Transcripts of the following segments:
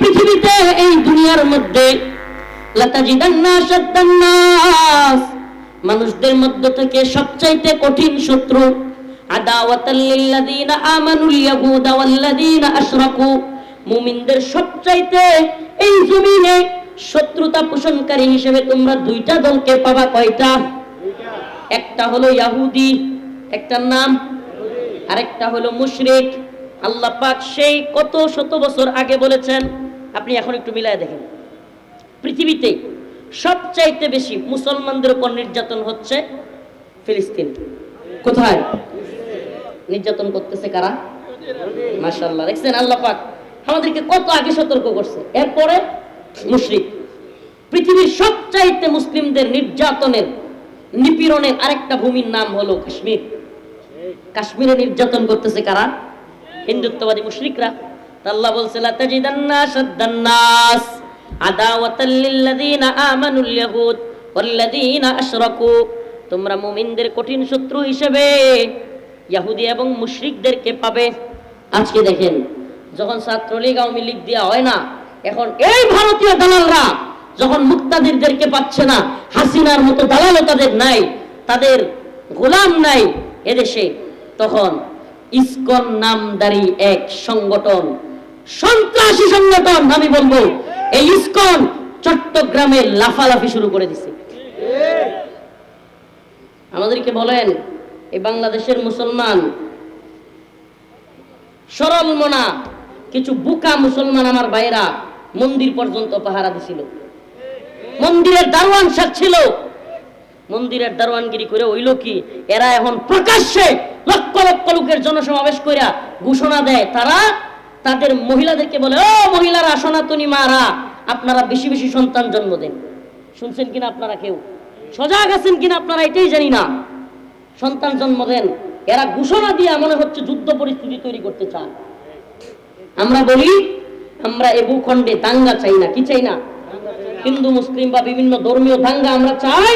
পৃথিবীতে, এই দুনিয়ার মধ্যে মানুষদের মধ্য থেকে সবচাইতে কঠিন শত্রু পোষণকারী হিসেবে তোমরা দুইটা পাবা কয়টা? একটা হলো ইয়াহুদি একটা নাম? আরেকটা হলো মুশরিক। আল্লাহ সেই কত শত বছর আগে বলেছেন আপনি এখন একটু মিলায় দেখেন। পৃথিবীতে সবচাইতে বেশি মুসলমানদের উপর নির্যাতন হচ্ছে ফিলিস্তিন। কোথায়? নির্যাতন করতেছে কারা? মাশাআল্লাহ, দেখছেন আল্লাহ পাক আমাদেরকে কত আগে সতর্ক করছে। এরপরে মুশরিক। পৃথিবীর সবচাইতে মুসলিমদের নির্যাতনের, নিপীড়নের আরেকটা ভূমির নাম হলো কাশ্মীর। কাশ্মীরে নির্যাতন করতেছে কারা? হিন্দুত্ববাদী মুশরিকরা। আল্লাহ বলছে লা তাজিদান্না শাদ্দান্নাস আদাওয়াতাল লিল্লাযিনা আমানুল ইয়াহুদ ওয়াল্লাযিনা আশরাকু। তোমরা মুমিনদের কঠিন শত্রু হিসেবে ইহুদি এবং মুশরিকদেরকে পাবে। আজকে দেখেন, যখন ছাত্রলীগ আওয়ামী লীগ দেওয়া হয় না, এখন এই ভারতীয় দালালরা যখন মুক্তাদিরদেরকে পাচ্ছে না, হাসিনার মতো দালালও তাদের নাই, তাদের গোলাম নাই এদেশে, তখন ইসকন নামদারি এক সংগঠন সন্ত্রাসী সংগঠন, আমি বলব, এই ইসকন চট্টগ্রামে লাফালাফি শুরু করে দিছে। আমাদেরকে বলেন, এই বাংলাদেশের মুসলমান, সরল মনা, কিছু বুকা মুসলমান আমার ভাইরা মন্দির পর্যন্ত পাহারা দিছিল। মন্দিরের দারোয়ান সাথ ছিল মন্দিরের দারোয়ানগিরি করে হইল কি, এরা এখন প্রকাশ্যে লক্ষ লক্ষ লোকের জনসমাবেশ কইরা ঘোষণা দেয়, তারা তাদের মহিলাদেরকে বলে, ও মহিলারা, সনাতনী মারা, আপনারা বেশি বেশি সন্তান জন্ম দেন। শুনছেন কিনা আপনারা কেউ? সজাগ আছেন কিনা আপনারা এটাই জানি না। সন্তান জন্ম দেন। এরা ঘোষণা দিয়ে মনে হচ্ছে যুদ্ধ পরিস্থিতি তৈরি করতে চান আমরা বলি, আমরা এ ভূখণ্ডে দাঙ্গা চাই না। কি চাই না? হিন্দু, মুসলিম বা বিভিন্ন ধর্মীয় দাঙ্গা আমরা চাই?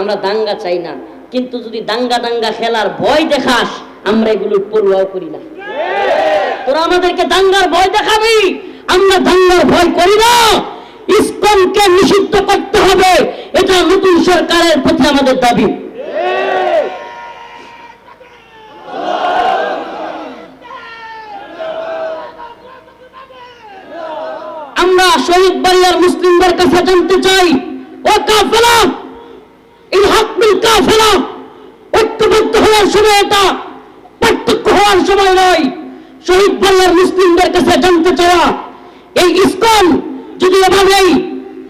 আমরা দাঙ্গা চাই না। কিন্তু যদি দাঙ্গা দাঙ্গা খেলার ভয় দেখাস, আমরা এগুলো পড়ুয়াও করি না। তোরা আমাদেরকে দাঙ্গার ভয় দেখাবি। আমরা দাঙ্গার ভয় করি না। ইসকনকে নিষিদ্ধ করতে হবে। এটা নতুন সরকারের প্রতি আমাদের দাবি। আমরা শহীদ বাড়িয়ার মুসলিমদের কাছে জানতে চাই, ও কাফেলা এই হকমিল কাফেলা, ঐক্যবদ্ধ হওয়ার সময় এটা, পার্থক্য হওয়ার সময় নয়। শহীদ বাংলার মুসলিমদের কাছে জানতে চাওয়া এই ইসকন যদি এভাবেই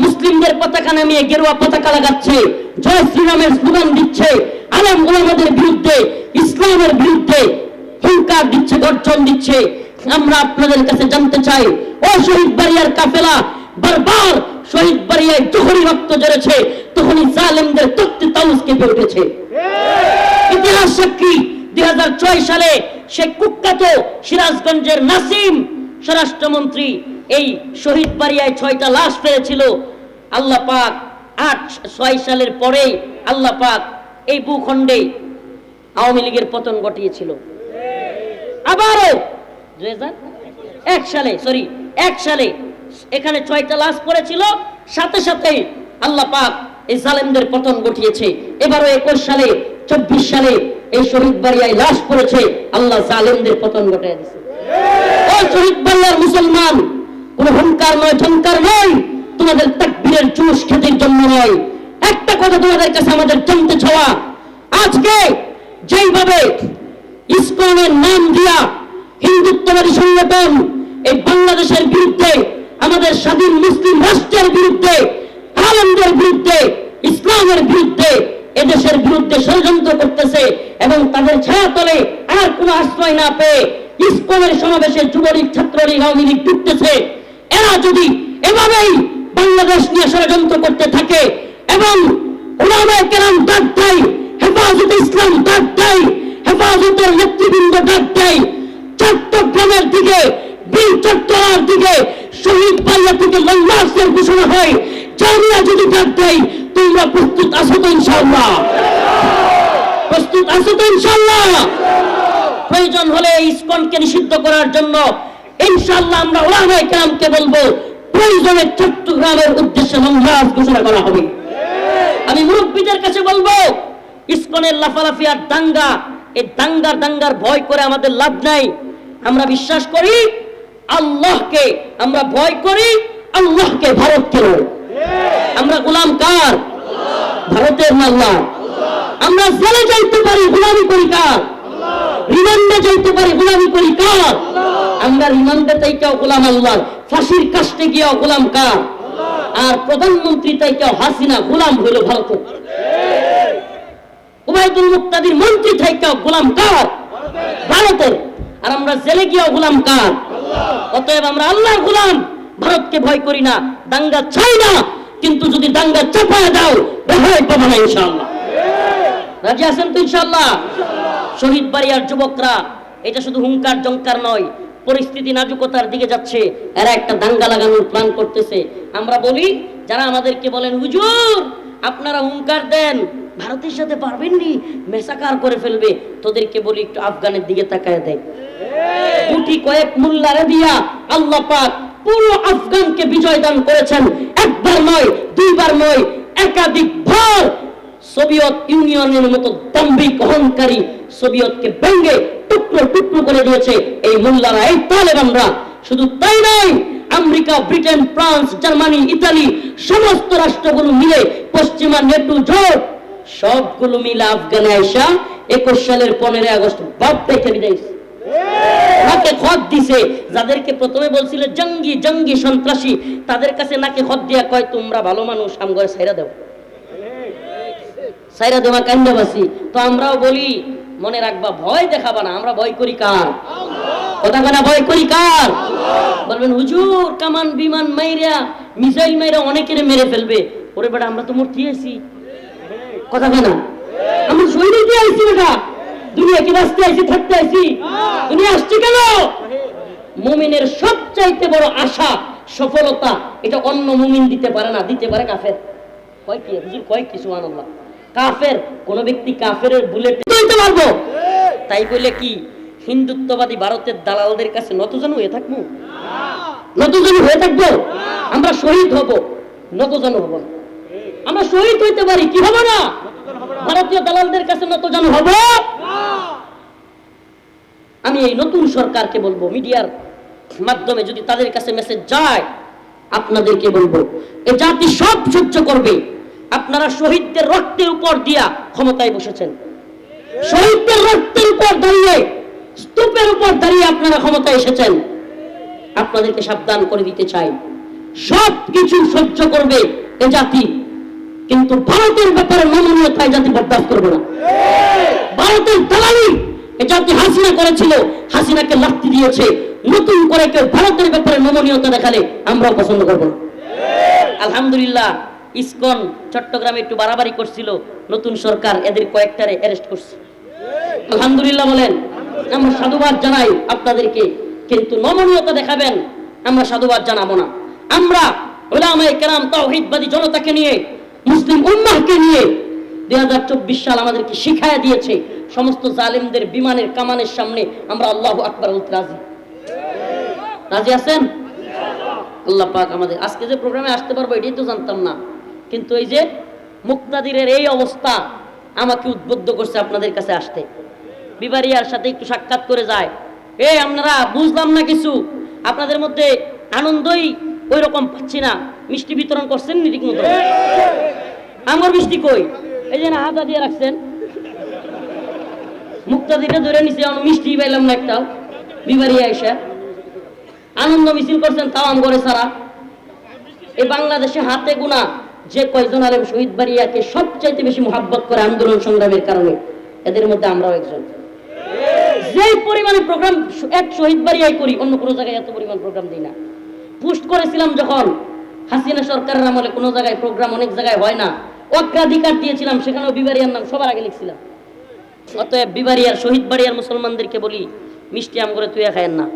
মুসলিমদের পতাকা নামিয়ে গেরুয়া পতাকা লাগাচ্ছে জয় শ্রীরামের স্লোগান দিচ্ছে আলম ওলামাদের বিরুদ্ধে ইসলামের বিরুদ্ধে হুঙ্কার দিচ্ছে গর্জন দিচ্ছে আমরা আপনাদের কাছে জানতে চাই ও শহীদ বাড়িয়ার কাফেলা বারবার শহীদ বাড়িয়ায় যখনই রক্ত জড়েছে তখনই জালেমদের তত্ত্বে তাউস কেঁপে উঠেছে। ইতিহাস সাক্ষী দুই হাজার ছয় সালে সে কুখ্যাত সিরাজগঞ্জের নাসিম স্বরাষ্ট্রমন্ত্রী এই শহীদ বাড়িয়ায় ছয়টা লাশ ফেলেছিল আল্লাহ পাক আট, ছয় সালের পরেই আল্লাহ পাক এই ভূখণ্ডে আওয়ামী লীগের পতন ঘটিয়েছিল। আবারও এক সালে সরি এক সালে এখানে ছয়টা লাশ পড়েছিল, সাথে সাথে আল্লাহ পাক এই জালেমদের পতন ঘটিয়েছে। এবারও একুশ সালে, চব্বিশ সালে এই শহীদ বাড়িয়ায় লাশ পড়েছে, আল্লাহ জালেমদের পতন ঘটিয়ে দিয়েছে ও শহীদ বাংলার মুসলমান, কোন হুঙ্কার নয় ঝঙ্কার নয়, তোমাদের তাকবীরের জুস খেতের জন্য নয়। একটা কথা তোমাদের কাছে আমাদের জানতে চাওয়া, আজকে যেইভাবে ইসকনের নাম দিয়া হিন্দুত্ববাদী সংগঠন এই বাংলাদেশের বিরুদ্ধে, আমাদের স্বাধীন মুসলিম রাষ্ট্রের বিরুদ্ধে, আলমদের বিরুদ্ধে, ইসলামের বিরুদ্ধে, এদেশের বিরুদ্ধে ষড়যন্ত্র করতেছে এবং তাদের ছায়াতলে আর কোনো আশ্রয় না পেয়ে ইসকনের সমাবেশে যুবলীগ, ছাত্রলীগ, আওয়ামী লীগ ঢুকতেছে। এরা যদি এভাবেই বাংলাদেশ নিয়ে ষড়যন্ত্র করতে থাকে এবং ওলামায়ে কেরাম ডাক দেয়, হেফাজতে ইসলাম ডাক দেয়, হেফাজতের নেতৃবৃন্দ ডাক দেয়, চট্টগ্রামের দিকে চট্টলার দিকে, শহীদ পাল্লা থেকে লঙ্গাসের ঘোষণা হয় যদি ডাক দেয়, তোমরা প্রস্তুত আছো তো ইনশাআল্লাহ। প্রস্তুত আছো তো ইনশাআল্লাহ? প্রয়োজন হলে ইসকনকে নিষিদ্ধ করার জন্য ইনশাল্লাহ আমরা ওলামায়ে কেরামকে বলব, প্রয়োজনে চট্টগ্রামের উদ্দেশ্যে মঙ্গলাজ ঘোষণা করা হবে। আমি মুরব্বীদের কাছে বলব, ইসকনের লাফালাফি আর দাঙ্গা, এই দাঙ্গার দাঙ্গার ভয় করে আমাদের লাভ নাই। আমরা বিশ্বাস করি, আল্লাহকে আমরা ভয় করি, আল্লাহকে ভারতকে আমরা গোলাম কার? ভারতের আল্লাহ আমরা জেলে যাইতে পারি, গোলামি করি কার? রিমান্ডে যাইতে পারি, গোলামি করি কার? আমরা রিমান্ডে তাইকেও গোলাম আল্লাহ ফাঁসির কাস্টে গিয়েও গোলাম কার? আর প্রধানমন্ত্রী তাইকেও হাসিনা গোলাম হইল ভারতের। উবাইদুল মুক্তাদির মন্ত্রী থাইকেও গোলাম কার? ভারতের। আর আমরা জেলে গিয়েও গোলাম কার? অতএব আমরা আল্লাহর গোলাম, ভারতকে ভয় করি না, দাঙ্গা চাই না, কিন্তু যদি দাঙ্গা চাপায় দাও রেহাই পাবো না ইনশাআল্লাহ। রাজি আছেন তো ইনশাআল্লাহ? শহীদ বাড়িয়ার যুবকরা এটা শুধু হুঙ্কার জঙ্কার নয় পরিস্থিতি নাজুকতার দিকে যাচ্ছে। এরা একটা দাঙ্গা লাগানোর প্ল্যান করতেছে। আমরা বলি যারা আমাদেরকে বলেন হুজুর আপনারা হুঙ্কার দেন ভারতের সাথে পারবেননি? মেসাকার করে ফেলবে। তোদেরকে বলি একটু আফগানের দিকে তাকায় দেয় দুটি কয়েক মুল্লারে দিয়া আল্লাহ পাক পুরো আফগানকে বিজয় দান করেছেন। একবার নয় দুইবার নয় একাধিক ভর সোভিয়েত ইউনিয়নের মতো দাম্ভিক অহংকারী সোভিয়েতকে ভেঙ্গে টুকরো টুকরো করে দিয়েছে এই মোল্লারা, এই তালেবানরা। শুধু তাই নয়, America, Britain, France, Germany, Italy সমস্ত রাষ্ট্রগুলো মিলে পশ্চিমা নেটু জোট, সবগুলো মিলে আফগানে আইসা একুশ সালের পনেরোই আগস্ট বাপ রেখে বিদায় নাকে খত দিছে, যাদেরকে প্রথমে বলছিল, জঙ্গি জঙ্গি সন্ত্রাসী তাদের কাছে নাকে খত দিয়া কয়, তোমরা ভালো মানুষ আমগরে সাইরা দেও। সাইরা দেওয়া কান্দাবাসী। তো আমরাও বলি, মনে রাখবা, ভয় দেখাবা না, আমরা ভয় করি কার? কথা কথা ভয় করি কার? বলবেন, হুজুর, কামান, বিমান মাইরা, মিসাইল মাইরা অনেকের মেরে ফেলবে। ওরে বেটা, আমরা তো মূর্তি আছি কথা আমরা শহীদ হইতে আইছি বেটা। দুনিয়া কি থাকতে আইছি? দুনিয়া আসছি কেন? মুমিনের সবচাইতে বড় আশা, সফলতা, এটা অন্য মুমিন দিতে পারে না, দিতে পারে কাফের। কয় কি? হুজুর, কয় কি? সুবহানাল্লাহ। কাফের, কোন ব্যক্তি কাফের বুলেট দিতে পারব? তাই বলে কি, হিন্দুত্ববাদী ভারতের দালালদের কাছে নতজন হয়ে থাকব? নতজন হয়ে থাকব? আমরা শহীদ হব, নতজন হব না। আমরা শহীদ হইতে পারি, কি হব না? ভারতীয় দালালদের কাছে নতজন হব? আমি এই নতুন সরকারকে বলব, মিডিয়ার মাধ্যমে যদি তাদের কাছে মেসেজ যায়, আপনাদেরকে বলব, এ জাতি সব সহ্য করবে। আপনারা শহীদদের রক্তের উপর দিয়া ক্ষমতায় বসেছেন। শহীদদের রক্তের উপর দাঁড়িয়ে, স্তূপের উপর দাঁড়িয়ে আপনারা ক্ষমতায় এসেছেন। আপনাদেরকে সাবধান করে দিতে চাই। সব কিছু সহ্য করবে এ জাতি। কিন্তু ভারতের ব্যাপারে নমনীয়তায় জাতি বরদাস্ত করবে না। ভারতের দালালি এ জাতি হাসিনা করেছিল, হাসিনাকে লাত্তি দিয়েছে। নতুন করে কেউ ভারতের ব্যাপারে নমনীয়তা দেখালে আমরাও পছন্দ করব আলহামদুলিল্লাহ ইসকন, চট্টগ্রামে একটু বাড়াবাড়ি করছিল। নতুন সরকার এদের কয়েকটারে অ্যারেস্ট করছে। আলহামদুলিল্লাহ বলেন, আমরা সাধুবাদ জানাই আপনাদেরকে, কিন্তু নমনীয়তা দেখাবেন, আমরা সাধুবাদ জানাব না। আমরা ওলামায়ে কেরাম তাওহীদবাদী জনতাকে নিয়ে, মুসলিম উম্মাহকে নিয়ে দুই হাজার চব্বিশ সাল আমাদেরকে শিখায়া দিয়েছে, সমস্ত জালেমদের বিমানের কামানের সামনে আমরা আল্লাহ আকবার বলতে রাজি। রাজি আছেন? আল্লাহ পাক আমাদের আজকে যে প্রোগ্রামে আসতে পারব এটাই তো জানতাম না। কিন্তু এই যে মুক্তাদিরের এই অবস্থা আমাকে উদ্বুদ্ধ করছে আপনাদের কাছে আসতে। বিবারিয়ার সাথে একটু সাক্ষাৎ করে যায়। এই আপনারা বুঝলাম না কিছু? আপনাদের মধ্যে আনন্দই ওই রকম পাচ্ছি না। মিষ্টি বিতরণ করছেন নি ঠিক মতো আমার মিষ্টি কই? এই যে না, হাতা দিয়ে রাখছেন। মুক্তাদিরে ধরে নিছে মিষ্টি পাইলাম না একটাও। বিবারিয়া এসে। আনন্দ মিছিল করছেন তাও আম সারা। এই বাংলাদেশে হাতে গুণা যে কয়জন আলেম শহীদ বাড়িয়াকে সবচাইতে বেশি মোহাব্বত করে আন্দোলন সংগ্রামের কারণে, এদের মধ্যে আমরাও একজন। যে পরিমাণে প্রোগ্রাম এক শহীদ বাড়িয়াই করি, অন্য কোনো জায়গায় এত পরিমাণ প্রোগ্রাম দিই না। পোস্ট করেছিলাম যখন, হাসিনা সরকারের আমলে কোনো জায়গায় প্রোগ্রাম অনেক জায়গায় হয় না। অগ্রাধিকার দিয়েছিলাম, সেখানেও বিবারিয়ার নাম সবার আগে লিখছিলাম। অতএব বিবারিয়ার, শহীদ বাড়িয়ার মুসলমানদেরকে বলি, মিষ্টি আম করে তুই খায়েন না।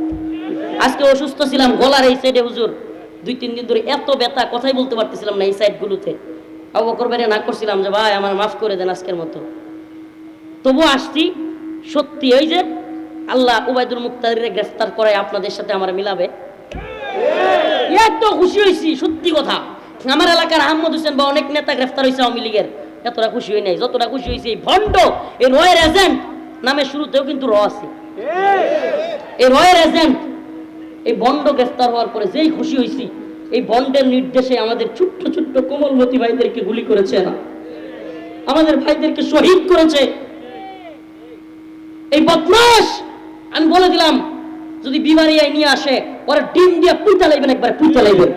আজকে অসুস্থ ছিলাম, গলার এই সাইডে হুজুর দুই, তিন দিন ধরে এত ব্যথা, কথাই বলতে পারতেছিলাম না এই সাইডগুলোতে অবকর বাইরে না করছিলাম যে, ভাই, আমার মাফ করে দেন আজকের মতো। তবু আসছি। সত্যি ওই যে, আল্লাহ উবাইদুল মুক্তাদিরে গ্রেফতার করে আপনাদের সাথে আমার মিলাবে। এত খুশি হয়েছি, সত্যি কথা। আমার এলাকার আহমদ হোসেন বা অনেক নেতা গ্রেফতার হয়েছে আওয়ামী লীগের। এতটা খুশি হই নাই, যতটা খুশি হয়েছে, এই ভণ্ড, এই রয়ের এজেন্ট, নামের শুরুতেও কিন্তু র আছে। এই রয়ের এজেন্ট এই বন্ড গ্রেফতার হওয়ার পরে যেই খুশি হয়েছি এই বন্ডের নির্দেশে আমাদের ছোট্ট ছোট্ট কোমলমতি ভাইদেরকে গুলি করেছে না আমাদের ভাইদেরকে শহীদ করেছে। এই বদমাস আমি বলে দিলাম, যদি বিমারিয়ায় নিয়ে আসে, ওরা ডিম দিয়ে পুইতা লাইবেন একবার পুইতা লাইবেন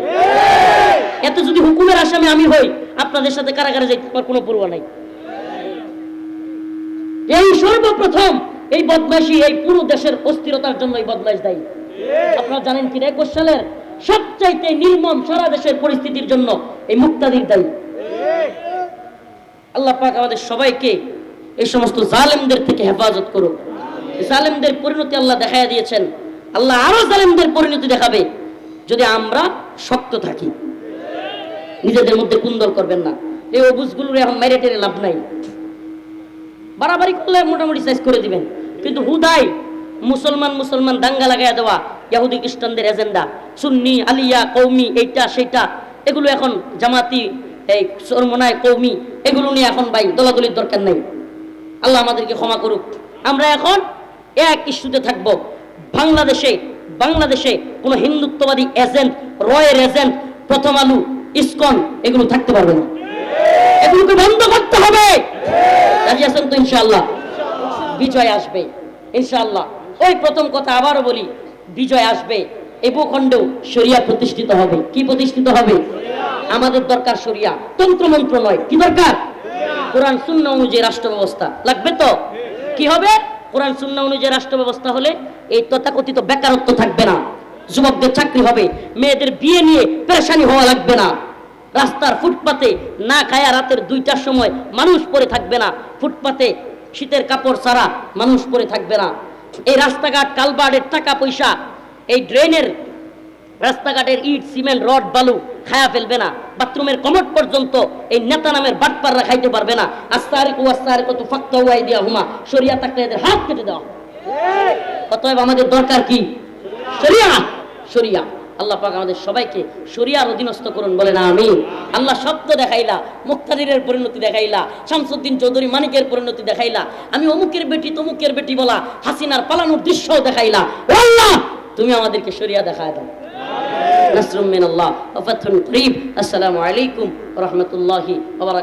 এত যদি হুকুমের আসামি আমি হই, আপনাদের সাথে কারাগারে যাইতে আমার কোনো পূর্ব নাই। এই সর্বপ্রথম এই বদমাইশি এই পুরো দেশের অস্থিরতার জন্য এই বদমাইশ দায়ী। আপনারা জানেন কি একুশ সালের সবচাইতে নির্মম সারা দেশের পরিস্থিতির জন্য এই মুক্তাদির দায়ী। আল্লাহ পাক আমাদের সবাইকে এই সমস্ত জালেমদের থেকে হেফাজত করুক। জালেমদের পরিণতি আল্লাহ দেখাইয়া দিয়েছেন। আল্লাহ আরও জালেমদের পরিণতি দেখাবে যদি আমরা শক্ত থাকি। নিজেদের মধ্যে কুন্দল করবেন না। এই অবুজগুলোর এখন মেরে টেরে লাভ নাই। বাড়াবাড়ি করলে মোটামুটি সাইজ করে দিবেন। কিন্তু হুদাই মুসলমান মুসলমান দাঙ্গা লাগাইয়া দেওয়া ইয়াহুদি খ্রিস্টানদের এজেন্ডা। সুন্নি, আলিয়া কৌমি এইটা, সেইটা, এগুলো এখন জামাতি, এই সরমনায় কৌমি এগুলো নিয়ে এখন ভাই দলাদলির দরকার নাই। আল্লাহ আমাদেরকে ক্ষমা করুক। আমরা এখন এক ইস্যুতে থাকব। বাংলাদেশে বাংলাদেশে কোনো হিন্দুত্ববাদী এজেন্ট, রয়ের এজেন্ট, প্রথম আলু, ইসকন, এগুলো থাকতে পারবে না। এগুলোকে বন্ধ করতে হবে। তো ইনশাআল্লাহ? বিজয় আসবে, ইনশাআল্লাহ। ওই প্রথম কথা আবারও বলি, বিজয় আসবে এ ভূখণ্ডেও শরিয়া প্রতিষ্ঠিত হবে। কি প্রতিষ্ঠিত হবে? আমাদের দরকার শরিয়া। তন্ত্রমন্ত্র নয়, কি দরকার? কোরআন শূন্য অনুযায়ী রাষ্ট্র ব্যবস্থা লাগবে তো? কি হবে? কোরআন শূন্য অনুযায়ী রাষ্ট্র ব্যবস্থা হলে এই তথাকথিত বেকারত্ব থাকবে না। যুবকদের চাকরি হবে, মেয়েদের বিয়ে নিয়ে পেরেশানি হওয়া লাগবে না। রাস্তার ফুটপাতে না খায়া রাতের দুইটার সময় মানুষ পরে থাকবে না। ফুটপাতে শীতের কাপড় ছাড়া মানুষ পরে থাকবে না। এই রাস্তাঘাট কালবার্ডের টাকা পয়সা, এই ড্রেনের রাস্তাঘাটের ইট, সিমেন্ট, রড, বালু খায়া ফেলবে না। বাথরুমের কমট পর্যন্ত এই নেতা নামের বাটপাররা খাইতে পারবে না। আস্তারে ও আস্তারে কত ফাক্তা উয়াই দিয়া হুমা, শরিয়া থাকলে এদের হাত কেটে দেওয়া। অতএব আমাদের দরকার কি? সরিয়া শরিয়া। আল্লাহ পাক আমাদের সবাইকে শরিয়ার অধীনস্থ করুন, বলেন আমি আল্লাহ শব্দ দেখাইলা, মুক্তাদিরের পরিণতি দেখাইলা, শামসুদ্দিন চৌধুরী মানিকের পরিণতি দেখাইলা, আমি অমুকের বেটি তমুকের বেটি বলা হাসিনার পালানোর দৃশ্যও দেখাইলা। আল্লাহ, তুমি আমাদেরকে শরিয়া দেখায় দাও। নাসরুম মিনাল্লাহ ওয়া ফাতহুন করিব আসসালামু আলাইকুম ওয়া রাহমাতুল্লাহি ওয়া